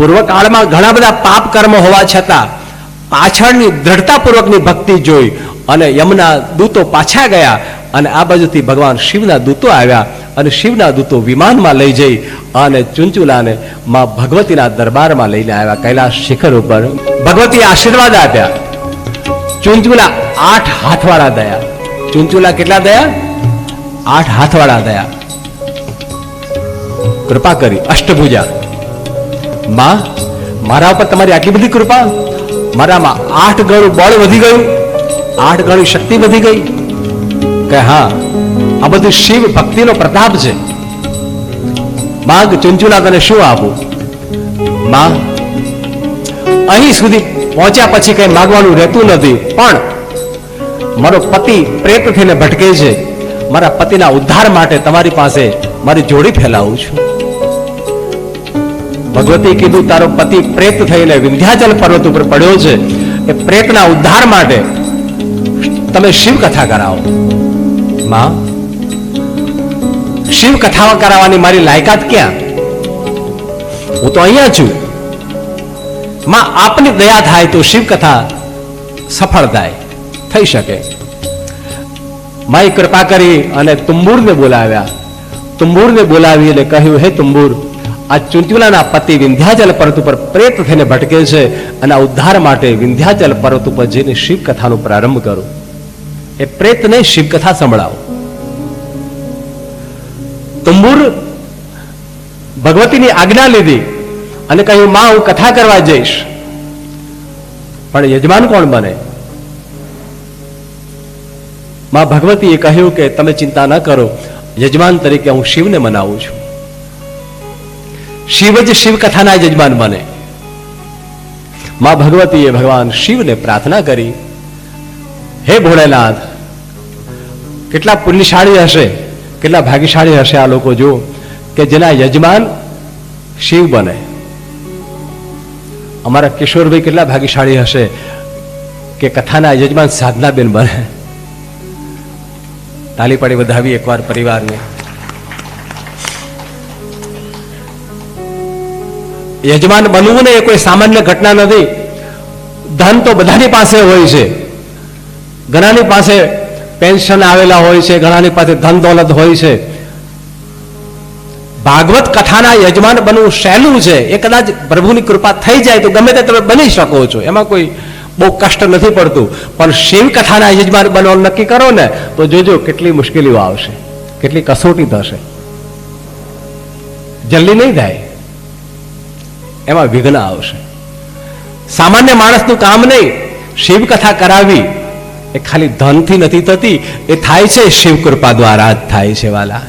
પૂર્વકાળમાં ઘણા બધા પાપ કર્મ હોવા છતાં પાછળની દ્રઢતાપૂર્વકની ભક્તિ જોઈ અને યમના દૂતો પાછા ગયા અને આ બાજુથી ભગવાન શિવના દૂતો આવ્યા અને શિવના દૂતો વિમાનમાં લઈ જઈ અને ચુંચુલાને માં ભગવતીના દરબારમાં લઈને આવ્યા કૈલાસ શિખર ઉપર. ભગવતી આશીર્વાદ આપ્યા. ચુંચુલા આઠ હાથવાળા દયા. ચુંચુલા કેટલા દયા? આઠ હાથવાળા દયા. કૃપા કરી, અષ્ટભુજા. માં, મારા ઉપર તમારી આટલી બધી કૃપા? મારામાં આઠ ગણું બળ વધી ગયું, આઠ ગણું શક્તિ વધી ગઈ. કે હા, આ બધું શિવ ભક્તિનો પ્રતાપ છે. માગ ચુંચુલા તને શું આપું? માં, અહીં સુધી પહોંચ્યા પછી કઈ માગવાનું રહેતું નથી, પણ મારો પતિ પ્રેત થઈને ભટકે છે. મારા પતિના ઉદ્ધાર માટે તમારી પાસે મારી જોડી ફેલાવું છું. ભગવતી કીધું, તારો પતિ પ્રેત થઈને વિંધ્યાચલ પર્વત ઉપર પડ્યો છે. એ પ્રેતના ઉદ્ધાર માટે તમે શિવ કથા કરાવો. માં શિવ કથા કરાવવાની મારી લાયકાત ક્યાં? હું તો અહીંયા છું. માં, આપની દયા થાય તો શિવ કથા સફળ થાય થઈ શકે. માય કૃપા કરી અને તુંબુરને બોલાવ્યા. તુંબુરને બોલાવી અને કહ્યું, હે તુંબુર આ ચુંચુલાના પતિ વિંધ્યાચલ પર્વત ઉપર પ્રેત થઈને ભટકે છે અને આ ઉદ્ધાર માટે વિંધ્યાચલ પર્વત ઉપર જઈને શિવ કથાનો પ્રારંભ કરો. એ પ્રેતને શિવ કથા સંભળાવો. તુંબુર, ભગવતીની આજ્ઞા લીધી અને કહ્યું, માં, હું કથા કરવા જઈશ. પણ યજમાન કોણ બને? માં ભગવતીએ કહ્યું કે, તમે ચિંતા ન કરો. યજમાન તરીકે હું શિવને મનાવું છું. શિવ જ શિવ કથાના યજમાન બને. માં ભગવતીએ ભગવાન શિવને પ્રાર્થના કરી, હે ભોળેનાથ, કેટલા પુણ્યશાળી હશે, કેટલા ભાગ્યશાળી હશે આ લોકો જો કે જેના યજમાન શિવ બને. અમારા કિશોરભાઈ કેટલા ભાગ્યશાળી હશે કે કથાના યજમાન સાધનાબેન બને. તાલી પાડી વધાવી એકવાર પરિવારને. યજમાન બનવું ને એ કોઈ સામાન્ય ઘટના નથી. ધન તો બધાની પાસે હોય છે. ઘણાની પાસે પેન્શન આવેલા હોય છે, ઘણાની પાસે ધન દોલત હોય છે. ભાગવત કથાના યજમાન બનવું સહેલું છે. એ કદાચ પ્રભુની કૃપા થઈ જાય તો ગમે તે તમે બની શકો છો. એમાં કોઈ બહુ કષ્ટ નથી પડતું. પણ શિવ કથાના યજમાન બનવાનું નક્કી કરો ને, તો જોજો કેટલી મુશ્કેલીઓ આવશે. કેટલી કસોટી થશે. જલ્દી નહીં થાય. એમાં વિઘ્ન આવશે. સામાન્ય માણસનું કામ નહીં શિવ કથા કરાવી, એ ખાલી ધનથી નથી થતી, એ થાય છે શિવ કૃપા દ્વારા જ થાય છે વાલા.